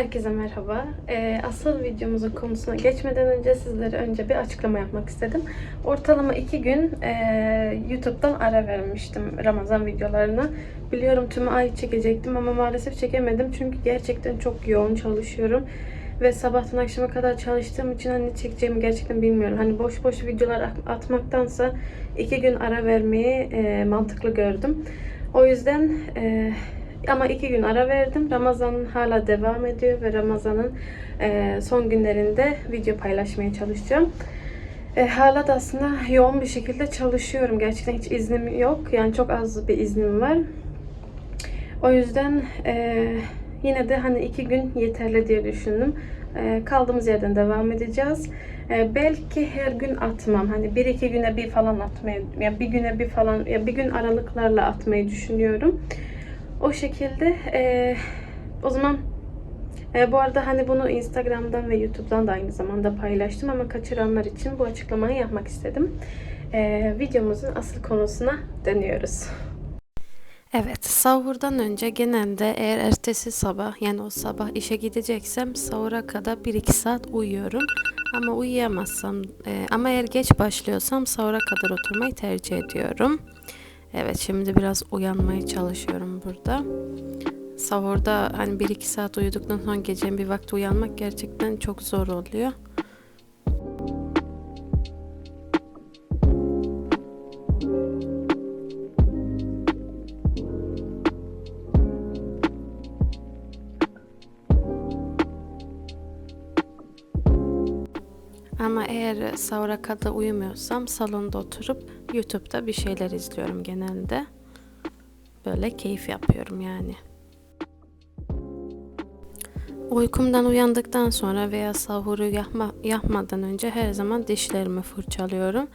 Herkese merhaba. Ee, asıl videomuzun konusuna geçmeden önce sizlere önce bir açıklama yapmak istedim. Ortalama iki gün e, YouTube'dan ara vermiştim Ramazan videolarına. Biliyorum tüm ay çekecektim ama maalesef çekemedim çünkü gerçekten çok yoğun çalışıyorum. Ve sabahtan akşama kadar çalıştığım için hani çekeceğimi gerçekten bilmiyorum. Hani boş boş videolar at- atmaktansa iki gün ara vermeyi e, mantıklı gördüm. O yüzden e, ama iki gün ara verdim. Ramazan hala devam ediyor ve Ramazan'ın e, son günlerinde video paylaşmaya çalışacağım. E, hala da aslında yoğun bir şekilde çalışıyorum. Gerçekten hiç iznim yok. Yani çok az bir iznim var. O yüzden e, yine de hani iki gün yeterli diye düşündüm. E, kaldığımız yerden devam edeceğiz. E, belki her gün atmam. Hani bir iki güne bir falan atmayı, ya bir güne bir falan, ya bir gün aralıklarla atmayı düşünüyorum. O şekilde e, o zaman e, bu arada hani bunu Instagram'dan ve YouTube'dan da aynı zamanda paylaştım ama kaçıranlar için bu açıklamayı yapmak istedim. E, videomuzun asıl konusuna dönüyoruz. Evet, sahurdan önce genelde eğer ertesi sabah yani o sabah işe gideceksem sahura kadar 1-2 saat uyuyorum. Ama uyuyamazsam e, ama eğer geç başlıyorsam sahura kadar oturmayı tercih ediyorum. Evet şimdi biraz uyanmaya çalışıyorum burada. Sahurda hani 1-2 saat uyuduktan sonra gecenin bir vakti uyanmak gerçekten çok zor oluyor. Ama eğer sahura kadar uyumuyorsam salonda oturup YouTube'da bir şeyler izliyorum genelde. Böyle keyif yapıyorum yani. Uykumdan uyandıktan sonra veya sahuru yapma, yapmadan önce her zaman dişlerimi fırçalıyorum.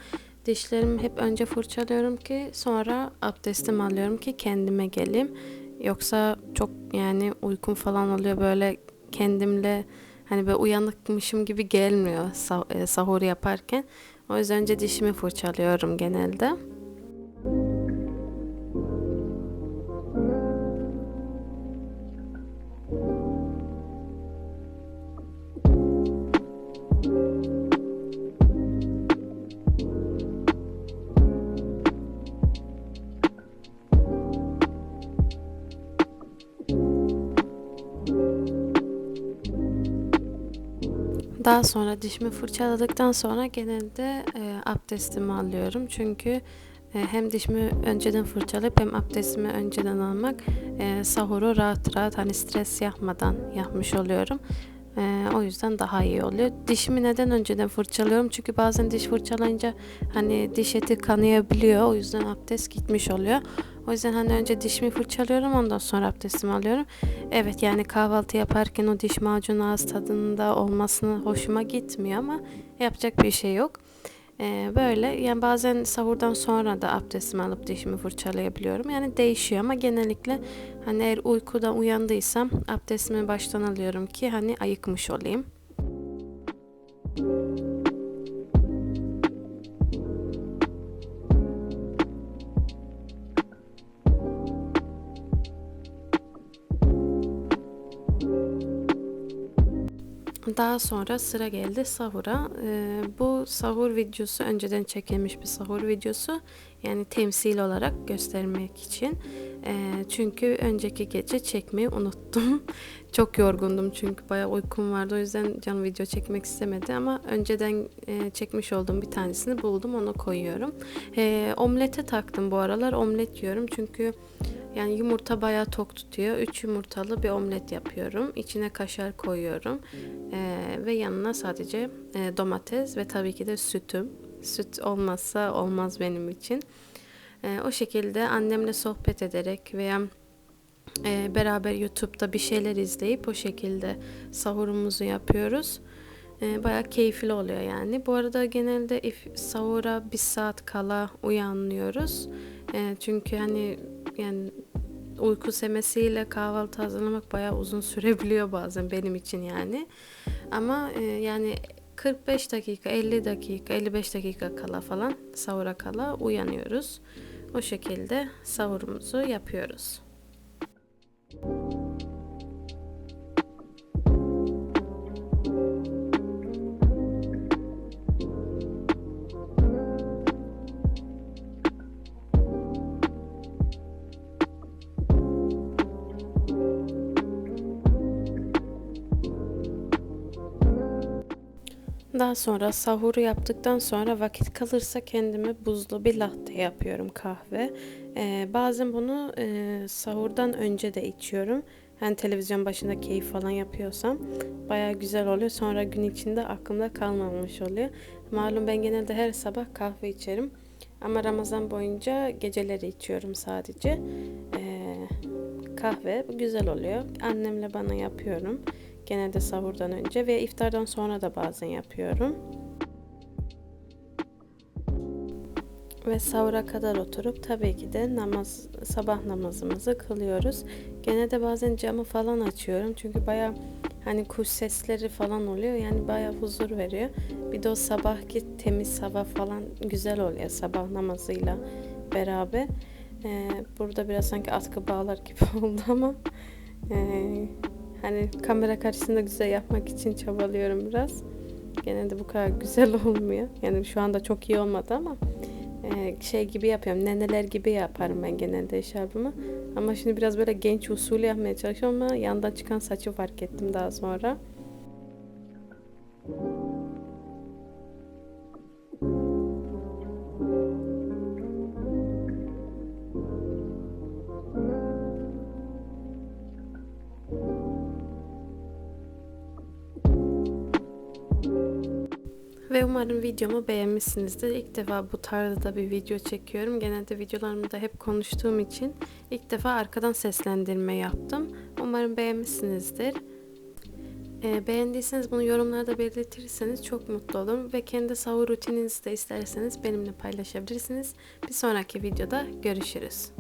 Dişlerimi hep önce fırçalıyorum ki sonra abdestimi alıyorum ki kendime geleyim. Yoksa çok yani uykum falan oluyor böyle kendimle hani böyle uyanıkmışım gibi gelmiyor sah- e, sahur yaparken. O yüzden önce dişimi fırçalıyorum genelde. Daha sonra dişimi fırçaladıktan sonra genelde e, abdestimi alıyorum. Çünkü e, hem dişimi önceden fırçalayıp hem abdestimi önceden almak e, sahuru rahat rahat hani stres yapmadan yapmış oluyorum. E, o yüzden daha iyi oluyor. Dişimi neden önceden fırçalıyorum? Çünkü bazen diş fırçalayınca hani diş eti kanayabiliyor. O yüzden abdest gitmiş oluyor. O yüzden hani önce dişimi fırçalıyorum ondan sonra abdestimi alıyorum. Evet yani kahvaltı yaparken o diş macunu ağız tadında olmasını hoşuma gitmiyor ama yapacak bir şey yok. Ee, böyle yani bazen sahurdan sonra da abdestimi alıp dişimi fırçalayabiliyorum. Yani değişiyor ama genellikle hani eğer uykudan uyandıysam abdestimi baştan alıyorum ki hani ayıkmış olayım. Daha sonra sıra geldi sahura. Ee, bu sahur videosu önceden çekilmiş bir sahur videosu. Yani temsil olarak göstermek için. Ee, çünkü önceki gece çekmeyi unuttum. Çok yorgundum çünkü bayağı uykum vardı. O yüzden canım video çekmek istemedi ama önceden e, çekmiş olduğum bir tanesini buldum. Onu koyuyorum. Ee, omlete taktım bu aralar. Omlet yiyorum çünkü yani yumurta bayağı tok tutuyor. 3 yumurtalı bir omlet yapıyorum. İçine kaşar koyuyorum. Ee, ve yanına sadece e, domates ve tabii ki de sütüm. Süt olmazsa olmaz benim için. Ee, o şekilde annemle sohbet ederek veya e, beraber YouTube'da bir şeyler izleyip o şekilde sahurumuzu yapıyoruz. E, bayağı keyifli oluyor yani. Bu arada genelde sahura bir saat kala uyanıyoruz. E, çünkü hani yani uyku semesiyle kahvaltı hazırlamak bayağı uzun sürebiliyor bazen benim için yani. Ama e, yani 45 dakika, 50 dakika, 55 dakika kala falan sahura kala uyanıyoruz. O şekilde sahurumuzu yapıyoruz. Daha sonra sahuru yaptıktan sonra vakit kalırsa kendime buzlu bir latte yapıyorum kahve. Ee, bazen bunu e, sahurdan önce de içiyorum. Yani televizyon başında keyif falan yapıyorsam baya güzel oluyor. Sonra gün içinde aklımda kalmamış oluyor. Malum ben genelde her sabah kahve içerim. Ama Ramazan boyunca geceleri içiyorum sadece. Ee, kahve güzel oluyor. Annemle bana yapıyorum. Genelde sahurdan önce ve iftardan sonra da bazen yapıyorum. Ve sahura kadar oturup tabii ki de namaz sabah namazımızı kılıyoruz. Gene de bazen camı falan açıyorum çünkü baya hani kuş sesleri falan oluyor yani baya huzur veriyor. Bir de o sabahki temiz hava falan güzel oluyor sabah namazıyla beraber. Ee, burada biraz sanki atkı bağlar gibi oldu ama ee, Hani kamera karşısında güzel yapmak için çabalıyorum biraz. Gene de bu kadar güzel olmuyor. Yani şu anda çok iyi olmadı ama e, şey gibi yapıyorum. Neneler gibi yaparım ben genelde eşarbımı. Ama şimdi biraz böyle genç usulü yapmaya çalışıyorum ama yandan çıkan saçı fark ettim daha sonra. Ve umarım videomu beğenmişsinizdir. İlk defa bu tarzda bir video çekiyorum. Genelde videolarımda hep konuştuğum için ilk defa arkadan seslendirme yaptım. Umarım beğenmişsinizdir. Ee, beğendiyseniz bunu yorumlarda belirtirseniz çok mutlu olurum. Ve kendi sahur rutininizi de isterseniz benimle paylaşabilirsiniz. Bir sonraki videoda görüşürüz.